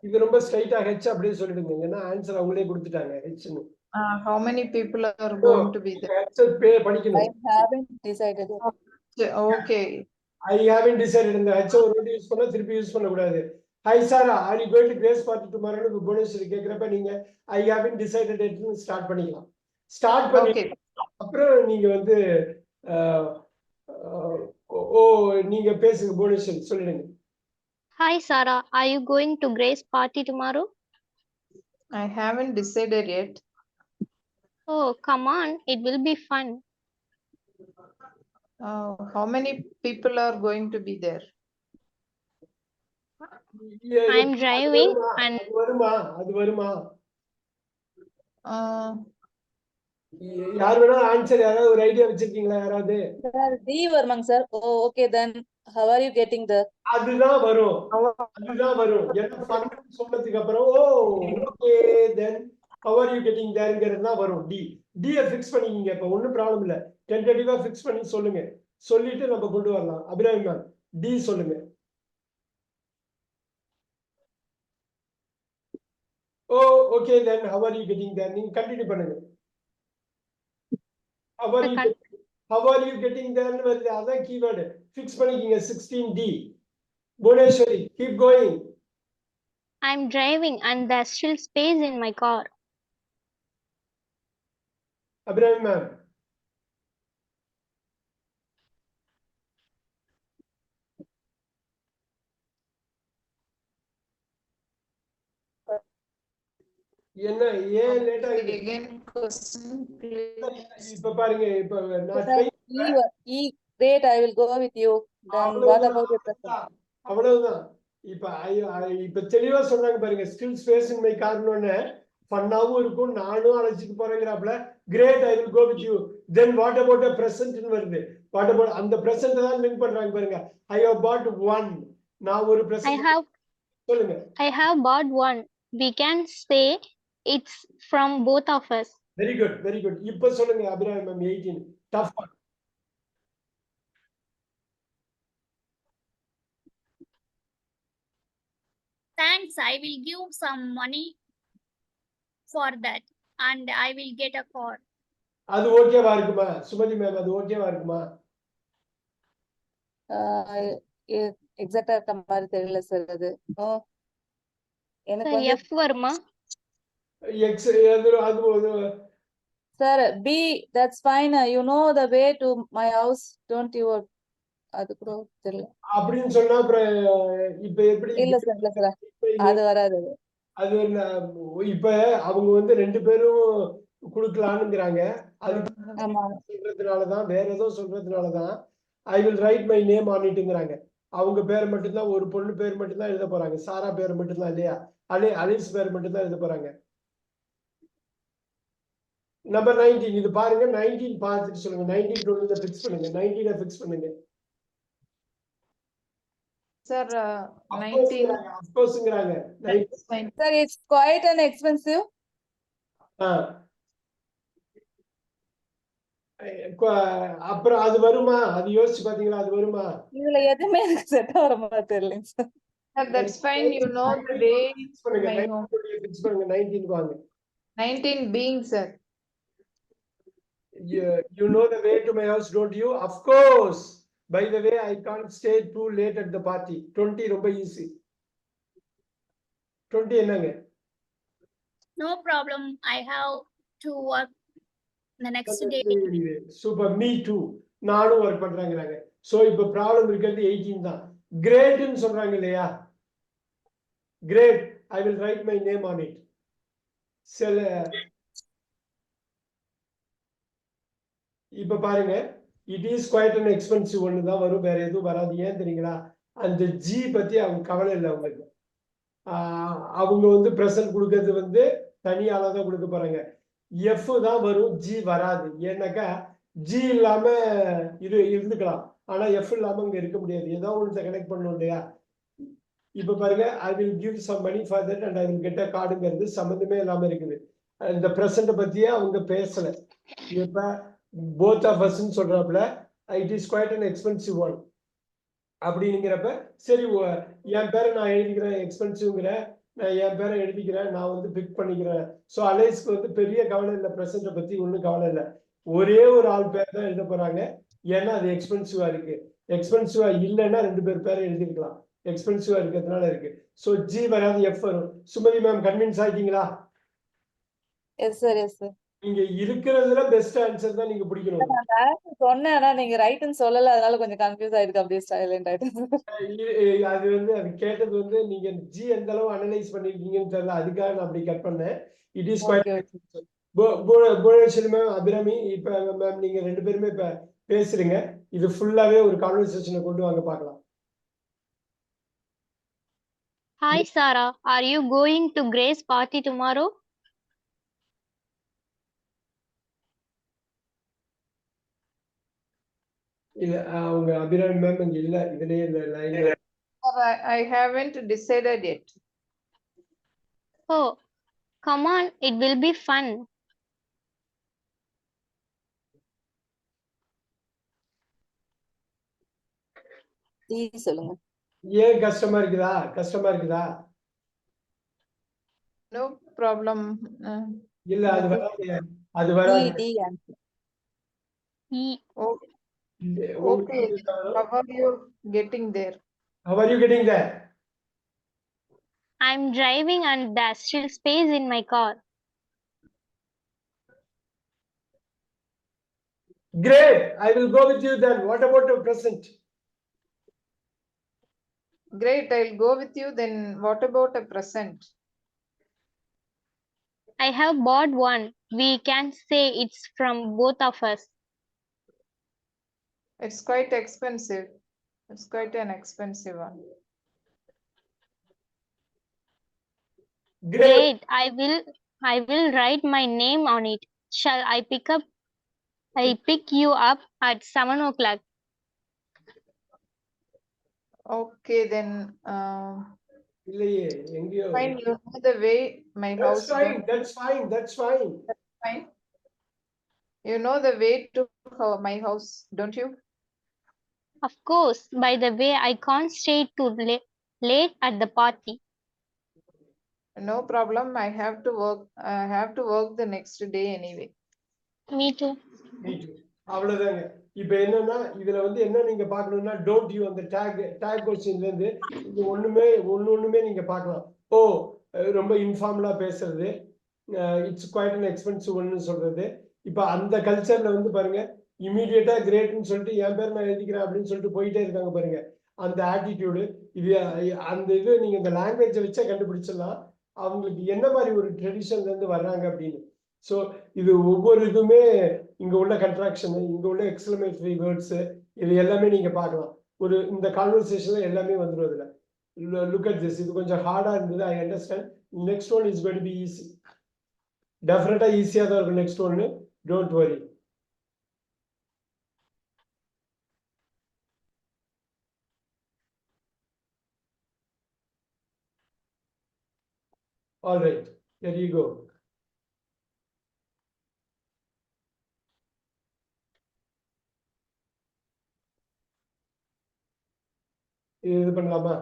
இது ரொம்ப ஸ்ட்ரைட்டா ஹெச் அப்படியே சொல்லிடுங்க. ஏன்னா ஆன்சர் அவங்களே கொடுத்துட்டாங்க. ஹெச்னு how many people are going to be there? H pay I படிக்கணும். Haven't decided. Okay, I haven't decided இந்த ஹெச் ஒரு வாட்டி யூஸ் பண்ணா திருப்பி யூஸ் பண்ண கூடாது hi Sara are you going to Grace party டுமாரோன்னு Bhuvaneswari கேக்குறப்ப நீங்க ஐ ஹேவன் டிசைடட் இட்னு ஸ்டார்ட் பண்ணிக்கலாம். ஸ்டார்ட் பண்ணி. அப்புறம் நீங்க வந்து ஓ- நீங்க பேசுங்க. புவனேஸ்வரி சொல்லிடுங்க. Hi, Sarah. Are you going to Grace party tomorrow? I haven't decided yet. Oh, come on. It will be fun. Oh, how many people are going to be there? I'm driving and. Uh, யார் வேணா answer யாராவது ஒரு idea வச்சிருக்கீங்களா யாராவது? Varmang sir. Oh, okay then. How are you getting the? அதுதான் வரும். அதுதான் வரும். ஏன்னா fun சொன்னதுக்கு அப்புறம் ஓ okay then how are you getting தேர்ங்கிறது தான் வரும். டி டியை ஃபிக்ஸ் பண்ணிக்கிங்க. இப்ப ஒன்றும் ப்ராப்ளம் இல்லை. டென்டேட்டிவா ஃபிக்ஸ் பண்ணி சொல்லுங்க. சொல்லிட்டு நம்ம கொண்டு வரலாம். அபிராமி மேம் டி சொல்லுங்க. ஓ okay then how are you getting there நீங்க கண்டினியூ பண்ணுங்க. How are, you, getting, how are you getting there? with the other keyword? Fix panicking a 16D. Bhuneshwari, keep going. I'm driving and there's still space in my car. Abraham ma'am. என்ன ஏன் late ஆகுது. இப்ப பாருங்க இப்ப E, Var- great, I will go with you. Then what about your present? அவ்வளவுதான். இப்ப ஐ- ஐ- இப்ப தெளிவா சொல்றாங்க பாருங்க ஸ்கில் ஸ்பேஸ் மை காரணம்னு. ஃபன்னாவும் இருக்கும் நானும் அழைச்சிட்டு போறேங்கிறாப்ல great I will go with you then what about a பிரசன்ட்னு வருது. வாட் அபவுட் அந்த பிரசன்ட் தான் லிங்க் பண்றாங்க பாருங்க. ஐ ஹவ் பாட் ஒன் நான் ஒரு I பிரசன்ட் have சொல்லுங்க. I have bought one. We can say it's from both of us. Very good very good இப்ப சொல்லுங்க Abirami ma'am eighteen tough Thanks, I will give some money for that and I will get a car. அது ஓகேவா இருக்குமா Sumathi ma'am அது ஓகேவா இருக்குமா exact ஆ இருக்க மாதிரி தெரியல சார் அது. எனக்கு F வருமா? அது அது ஒரு Sir, B, that's fine. You know the way to my house, don't you? அது கூட தெரியல. அப்படின்னு சொன்னா அப்புறம் இப்ப எப்படி இல்ல சார், இல்ல சார். அது வராது. அது இப்ப அவங்க வந்து ரெண்டு பேரும் குடுக்கலாம்னுங்கிறாங்க அது. சொல்றதுனாலதான் வேற ஏதோ சொல்றதுனாலதான் I will write my name ஆனிட்டுங்கிறாங்க அவங்க பேர் மட்டும்தான் ஒரு பொண்ணு பேர் மட்டும்தான் எழுத போறாங்க சாரா பேர் மட்டும்தான் இல்லையா அலி அலிஸ் பேர் மட்டும்தான் எழுத போறாங்க நம்பர் நைன்டீன் இது பாருங்க நைன்டீன் பார்த்துட்டு சொல்லுங்க. நைன்டீன் டுவெண்ட்டி ஃபிக்ஸ் பண்ணுங்க. நைன்டீனை ஃபிக்ஸ் பண்ணுங்க. அப்கோர்ஸ்ங்கிறாங்க that's fine. Sir, it's quite an expensive. அப்புறம் அது வருமா? அது யோசிச்சு பாத்தீங்களா? அது வருமா? இதுல எதுவுமே எனக்கு செட் ஆகிற மாதிரி தெரியலைங்க sir. That's fine, you know the way, fix பண்ணுங்க. My home. ஃபிக்ஸ் பண்ணுங்க. நைன்டீன் வாங்க. Nineteen being, sir. You, you know the way to my house, don't you? Of course. By the way, I can't stay too late at the party. Twenty ரொம்ப easy. Twenty என்னங்க? No problem, I have to work the next day. Super, me too. நானும் work பண்றாங்கிறாங்க. So இப்ப problem இருக்கிறது eighteen தான். கிரேட்னு சொல்றாங்க இல்லையா? Great, I will write my name on it. சில இப்ப பாருங்க it is quite and expensive ஒன்று தான் வரும். வேற எதுவும் வராது. ஏன் தெரியுங்களா? அந்த ஜி பத்தி அவங்க கவலை இல்லை அவங்களுக்கு. அவங்க வந்து ப்ரெசன்ட் கொடுக்கறது வந்து தனியால தான் கொடுக்க போறாங்க. எஃப் தான் வரும். ஜி வராது. ஏன்னாக்கா ஜி இல்லாம இது இருந்துக்கலாம். ஆனா எஃப் இல்லாம இங்க இருக்க முடியாது. ஏதோ ஒன்று கனெக்ட் பண்ணணும் இல்லையா? இப்ப பாருங்க I will give some money for that and I will get a கார்டுங்கிறது சம்மந்தமே இல்லாம இருக்குது. இந்த ப்ரெசன்ட் பத்தியே அவங்க பேசல. இப்ப போத் ஆஃப் அஸ்ன்னு சொல்றாப்புல it is quite an expensive one அப்படிங்கிறப்ப சரி என் பேரை நான் எழுதிக்கிறேன் எக்ஸ்பென்சிவ்ங்கிற நான் என் பேரை எழுதிக்கிறேன் நான் வந்து பிக் பண்ணிக்கிறேன். ஸோ அலைஸ்க்கு வந்து பெரிய கவலை இல்லை ப்ரெசென்ட்டை பற்றி ஒன்றும் கவலை இல்லை. ஒரே ஒரு ஆள் பேர் தான் எழுத போகிறாங்க ஏன்னா அது எக்ஸ்பென்சிவாக இருக்கு. எக்ஸ்பென்சிவாக இல்லைன்னா ரெண்டு பேர் பேரை எழுதிக்கலாம் எக்ஸ்பென்சிவாக இருக்கிறதுனால இருக்கு. ஸோ ஜி வராது எஃப் வரும். சுமதி மேம் கன்வின்ஸ் ஆகிட்டீங்களா எஸ் சார் எஸ் சார் நீங்க இருக்கிறதுல பெஸ்ட் ஆன்சர் தான் நீங்க பிடிக்கணும். சொன்னேன். ஆனா நீங்க ரைட்னு சொல்லல. அதனால கொஞ்சம் கன்ஃபியூஸ் ஆயிருக்கு. அப்படியே சைலண்ட் இ- அது வந்து அது கேட்டது வந்து நீங்க ஜி எந்த அளவு அனலைஸ் பண்ணிருக்கீங்கன்னு தெரியல. அதுக்காக நான் அப்படி கட் பண்ணேன். It is Bhuvaneswari ma'am Abirami இப்ப மேம் நீங்க ரெண்டு பேருமே இப்ப பேசுறீங்க. இது ஃபுல்லாவே ஒரு கான்வர்சேஷனை கொண்டு வாங்க பார்க்கலாம். Hi, Sarah. Are you going to Grace party tomorrow? இல்ல அஹ், அவங்க அபிராமி மேம் இங்க இல்ல இதுலயே இல்ல லைன்ல Sir, I, I haven't decided yet. Oh, come on. It will be fun. D சொல்லுங்க ஏன் கஷ்டமா இருக்குதா கஷ்டமா இருக்குதா No problem. Uh, இல்ல அது வராது அது டி வராது D E. okay. How are you getting there? How are you getting there? I'm driving and there's still space in my car. Great. I will go with you then. What about the present? Great, I'll go with you. Then what about a present? I have bought one. We can say it's from both of us. It's quite expensive. It's quite an expensive one. Great. Great. I will I will write my name on it. Shall I pick up I pick you up at seven o'clock. Okay, then, uh, இல்லையே எங்கேயோ fine, you know the way my That's house. fine. don't- That's fine. That's fine. Fine. You know the way to ho- my house, don't you? Of course, by the way, I can't stay too late late at the party. No problem. I have to work, I have to work the next day anyway. Me too. Me too. அவ்வளவுதாங்க இப்ப என்னன்னா இதுல வந்து என்ன நீங்க பார்க்கணும்னா don't you அந்த tag tag கொஸ்டின்ல இருந்து இது ஒண்ணுமே ஒண்ணு ஒண்ணுமே நீங்க பார்க்கலாம் ஓ ரொம்ப இன்ஃபார்மலா பேசுறது இட்ஸ் குவைட் அன் எக்ஸ்பென்சிவ் ஒன்னு சொல்றது இப்ப அந்த கல்ச்சர்ல வந்து பாருங்க இமீடியட்டா கிரேட்னு சொல்லிட்டு என் பேர் நான் எழுதிக்கிறேன் அப்படின்னு சொல்லிட்டு போயிட்டே இருக்காங்க பாருங்க. அந்த ஆட்டிடியூடு இது அந்த இது நீங்க இந்த லாங்குவேஜை வச்சே கண்டுபிடிச்சிடலாம். அவங்களுக்கு என்ன மாதிரி ஒரு ட்ரெடிஷன்ல இருந்து வர்றாங்க அப்படின்னு. ஸோ இது ஒவ்வொரு இதுவுமே இங்க உள்ள கன்ட்ராக்ஷனு இங்க உள்ள எக்ஸ்லமேட்டரி வேர்ட்ஸ் இது எல்லாமே நீங்க பார்க்கலாம். ஒரு இந்த கான்வர்சேஷன்ல எல்லாமே வந்துடும் இதுல லுக் அட் திஸ் இது கொஞ்சம் ஹார்டா இருந்தது. I understand next one is got be easy டெஃபினட்டா ஈஸியா தான் இருக்கும் நெக்ஸ்ட் ஒன்னு don't worry All right, here you go. இது பண்ணலாமா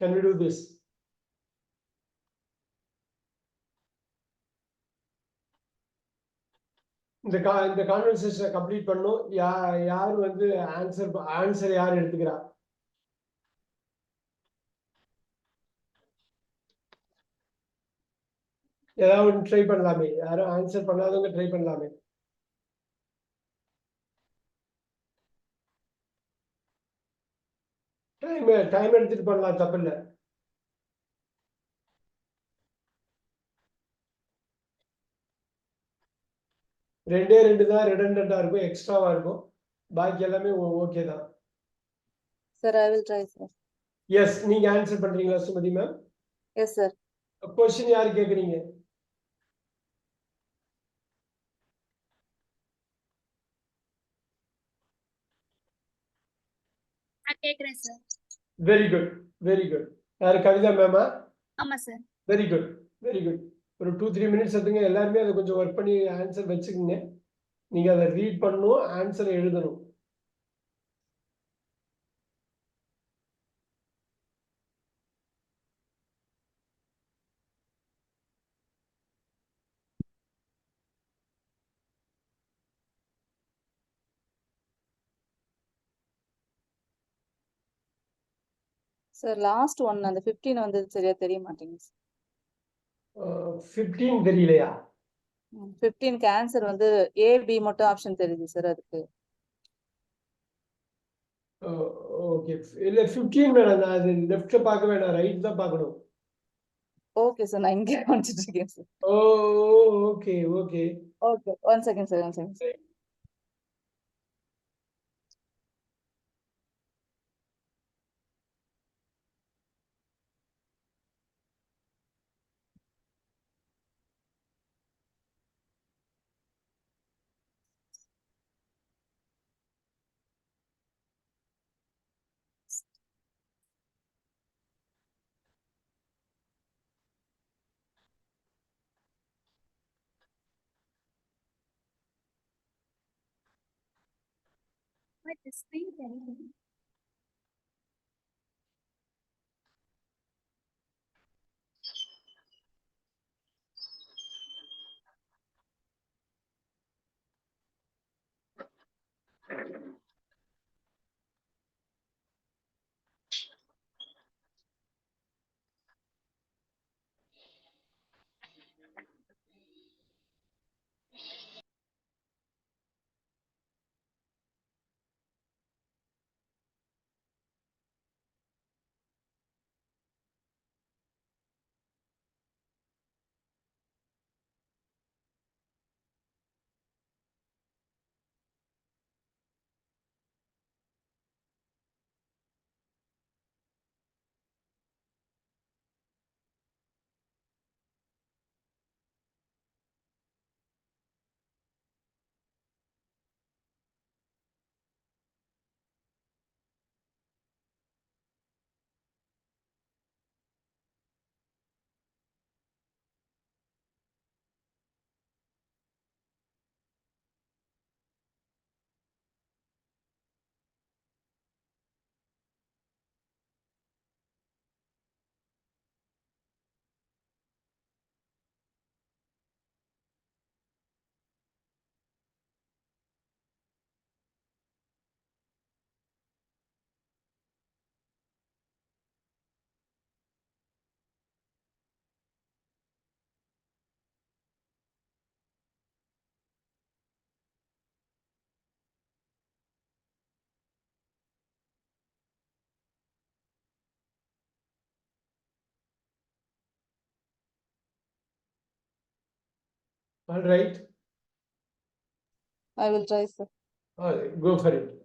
Can we do this? இந்த கா இந்த கான்வர்சேஷனை கம்ப்ளீட் பண்ணும் யா யார் வந்து ஆன்சர் ஆன்சர் யார் எடுத்துக்கிறா ஏதாவது ஒன்று ட்ரை பண்ணலாமே. யாரும் ஆன்சர் பண்ணாதவங்க ட்ரை பண்ணலாமே. டைம் டைம் எடுத்துட்டு பண்ணலாம் தப்பில்ல. ரெண்டே ரெண்டு தான் ரெடண்டா இருக்கும் எக்ஸ்ட்ராவா இருக்கும். பாக்கி எல்லாமே ஓகே தான். Sir I will try sir yes நீங்க ஆன்சர் பண்றீங்களா Sumathi ma'am yes sir question யாரு கேக்குறீங்க? கேக்குறேன் sir very good very good யாரு கவிதா மேமா ஆமா sir very good very good ஒரு டூ த்ரீ மினிட்ஸ் எடுத்துங்க. எல்லாருமே அதை கொஞ்சம் ஒர்க் பண்ணி ஆன்சர் வச்சுக்கோங்க. நீங்க அதை ரீட் பண்ணணும் ஆன்சர் எழுதணும். சார் லாஸ்ட் ஒன் அந்த ஃபிஃப்டீன் வந்து சரியா தெரிய மாட்டேங்குது ஃபிஃப்டீன் தெரியலையா? ஃபிஃப்டீன்க்கு ஆன்சர் வந்து ஏ பி மட்டும் ஆப்ஷன் தெரியுது சார் அதுக்கு. ஓகே இல்ல ஃபிஃப்டீன் வேணாம் நான் அது லெஃப்ட்ல பார்க்க வேணாம் ரைட் தான் பார்க்கணும். ஓகே சார் நான் இங்கே காமிச்சிட்டு இருக்கேன் sir oh okay okay okay one second sir one second quite distinct anything. All right. I will try, sir. All right, go for it.